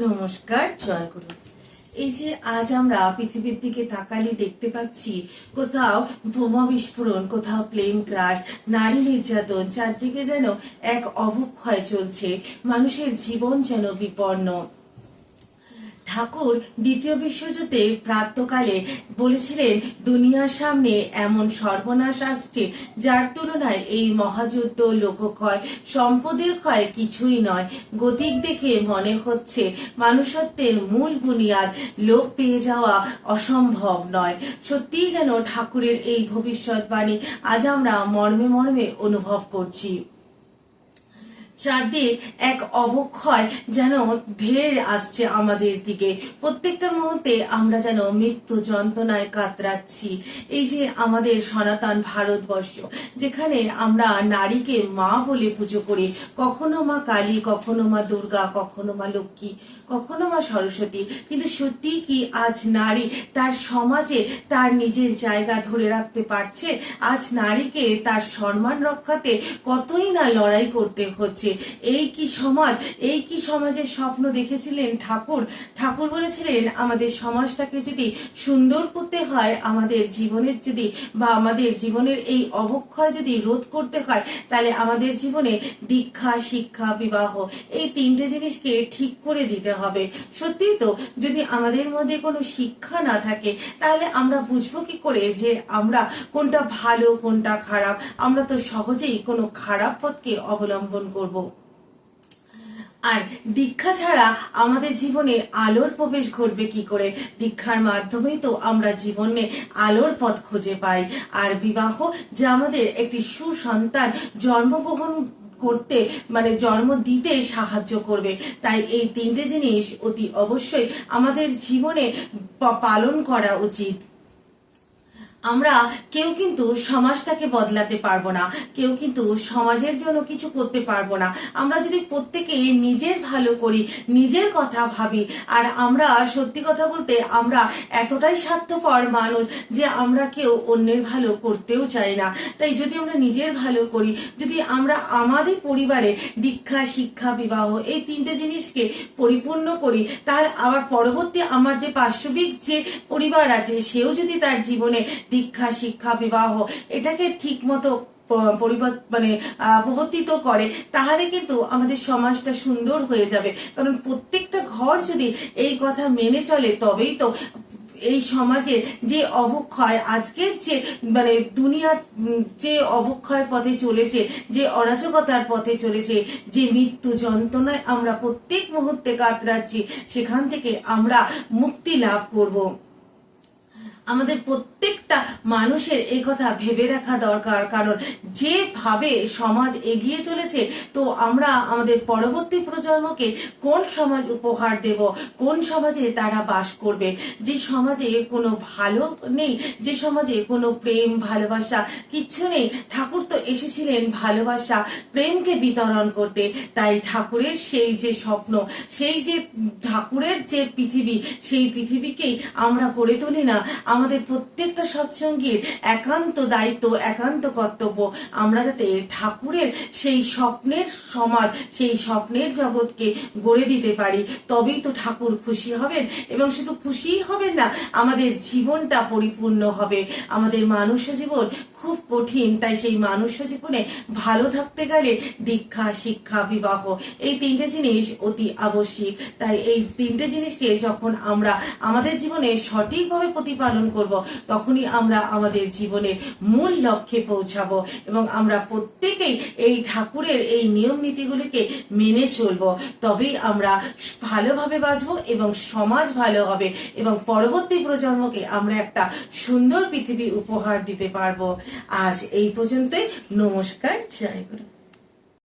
নমস্কার, জয় গুরু। এই যে আজ আমরা পৃথিবীর দিকে তাকালে দেখতে পাচ্ছি, কোথাও বোমা বিস্ফোরণ, কোথাও প্লেন ক্রাশ নারী নির্যাতন, চারদিকে যেন এক অবক্ষয় চলছে, মানুষের জীবন যেন বিপন্ন। ঠাকুর দ্বিতীয় বিশ্বযুদ্ধে প্রাতকালে বলেছিলেন, দুনিয়ার সামনে এমন সর্বনাশ আসছে, যার তুলনায় এই মহাযুদ্ধ লোকক্ষয়, সম্পদের ক্ষয় কিছুই নয়। গতিক দেখে মনে হচ্ছে, মানুষত্বের মূল বুনিয়াদ লোপ পেয়ে যাওয়া অসম্ভব নয়। সত্যিই যেন ঠাকুরের এই ভবিষ্যৎবাণী আজ আমরা মর্মে মর্মে অনুভব করছি। চারদিক এক অবক্ষয় যেন ধের আসছে আমাদের দিকে। প্রত্যেকটা মুহূর্তে আমরা যেন মৃত্যু যন্ত্রণায় কাতরাচ্ছি। এই যে আমাদের সনাতন ভারতবর্ষ, যেখানে আমরা নারীকে মা বলে পুজো করি, কখনো মা কালী, কখনো মা দুর্গা, কখনো মা লক্ষ্মী, কখনো মা সরস্বতী, কিন্তু সত্যি কি আজ নারী তার সমাজে তার নিজের জায়গা ধরে রাখতে পারছে? আজ নারীকে তার সম্মান রক্ষাতে কতই না লড়াই করতে হচ্ছে? এই কি সমাজ? এই কি সমাজের স্বপ্ন দেখেছিলেন ঠাকুর? ঠাকুর বলেছিলেন, আমাদের সমাজটাকে যদি সুন্দর করতে হয়, আমাদের জীবনের যদি বা আমাদের জীবনের এই অবক্ষয় যদি রোধ করতে হয়, তাহলে আমাদের জীবনে দীক্ষা, শিক্ষা, বিবাহ, এই তিনটে জিনিসকে ঠিক করে দিতে হবে। সত্যি তো, যদি আমাদের মধ্যে কোনো শিক্ষা না থাকে, তাহলে আমরা বুঝব কি করে যে আমরা কোনটা ভালো, কোনটা খারাপ? আমরা তো সহজেই কোনো খারাপ পথকে অবলম্বন করব। আর দীক্ষা ছাড়া আমাদের জীবনে আলোর প্রবেশ ঘটবে কি করে? দীক্ষার মাধ্যমেই তো আমরা জীবনে আলোর পথ খুঁজে পাই। আর বিবাহ যে আমাদের একটি সুসন্তান জন্মগ্রহণ করতে মানে জন্ম দিতে সাহায্য করবে। তাই এই তিনটে জিনিস অতি অবশ্যই আমাদের জীবনে পালন করা উচিত। আমরা কেউ কিন্তু সমাজটাকে বদলাতে পারব না, কেউ কিন্তু সমাজের জন্য কিছু করতে পারব না। আমরা যদি প্রত্যেকে নিজের ভালো করি, নিজের কথা ভাবি, আর আমরা সত্যি কথা বলতে আমরা এতটাই স্বার্থপর মানুষ যে আমরা কেউ অন্যের ভালো করতেও চাই না। তাই যদি আমরা নিজের ভালো করি, যদি আমরা আমাদের পরিবারে দীক্ষা, শিক্ষা, বিবাহ এই তিনটে জিনিসকে পরিপূর্ণ করি, তার আবার পরবর্তী আমার যে পার্শ্ববিক যে পরিবার আছে, সেও যদি তার জীবনে দীক্ষা, শিক্ষা, বিবাহ, এটাকে ঠিক মতো পরিবর্ত মানে প্রবর্তিত করে, তাহলে কিন্তু আমাদের সমাজটা সুন্দর হয়ে যাবে। কারণ প্রত্যেকটা ঘর যদি এই কথা মেনে চলে, তবেই তো এই সমাজে যে অবক্ষয়, আজকের যে মানে দুনিয়ার যে অবক্ষয়ের পথে চলেছে, যে অরাজকতার পথে চলেছে, যে মৃত্যু যন্ত্রণায় আমরা প্রত্যেক মুহূর্তে কাতরাচ্ছি, সেখান থেকে আমরা মুক্তি লাভ করব। আমাদের প্রত্যেকটা মানুষের এই কথা ভেবে দেখা দরকার, কারণ যেভাবে সমাজ এগিয়ে চলেছে, তো আমরা আমাদের পরবর্তী প্রজন্মকে কোন সমাজ উপহার দেব, কোন সমাজে তারা বাস করবে? যে সমাজে কোনো ভালো নেই, যে সমাজে কোনো প্রেম, ভালোবাসা কিচ্ছু নেই, ঠাকুর তো এসেছিলেন ভালোবাসা, প্রেমকে বিতরণ করতে। তাই ঠাকুরের সেই যে স্বপ্ন, সেই যে ঠাকুরের যে পৃথিবী, সেই পৃথিবীকেই আমরা করে তুলি না। আমাদের প্রত্যেকটা সৎসঙ্গীর একান্ত দায়িত্ব, একান্ত কর্তব্য। আমরা যাতে ঠাকুরের সেই স্বপ্নের সমাজ, সেই স্বপ্নের জগৎকে গড়ে দিতে পারি, তবেই তো ঠাকুর খুশি হবেন। এবং শুধু খুশিই হবেন না, আমাদের জীবনটা পরিপূর্ণ হবে। আমাদের মানুষ জীবন খুব কঠিন। তাই সেই মানুষ জীবনে ভালো থাকতে গেলে দীক্ষা, শিক্ষা, বিবাহ, এই তিনটে জিনিস অতি আবশ্যিক। তাই এই তিনটে জিনিসকে যখন আমরা আমাদের জীবনে সঠিকভাবে প্রতিপালন করব, তখনই আমরা আমাদের জীবনের মূল লক্ষ্যে পৌঁছাবো এবং আমরা প্রত্যেকেই এই ঠাকুরের এই নিয়ম নীতিগুলিকে মেনে চলবো। তবেই আমরা ভালোভাবে বাঁচবো এবং সমাজ ভালো হবে এবং পরবর্তী প্রজন্মকে আমরা একটা সুন্দর পৃথিবী উপহার দিতে পারব। আজ এই পর্যন্তই। নমস্কার। জয় গুরু।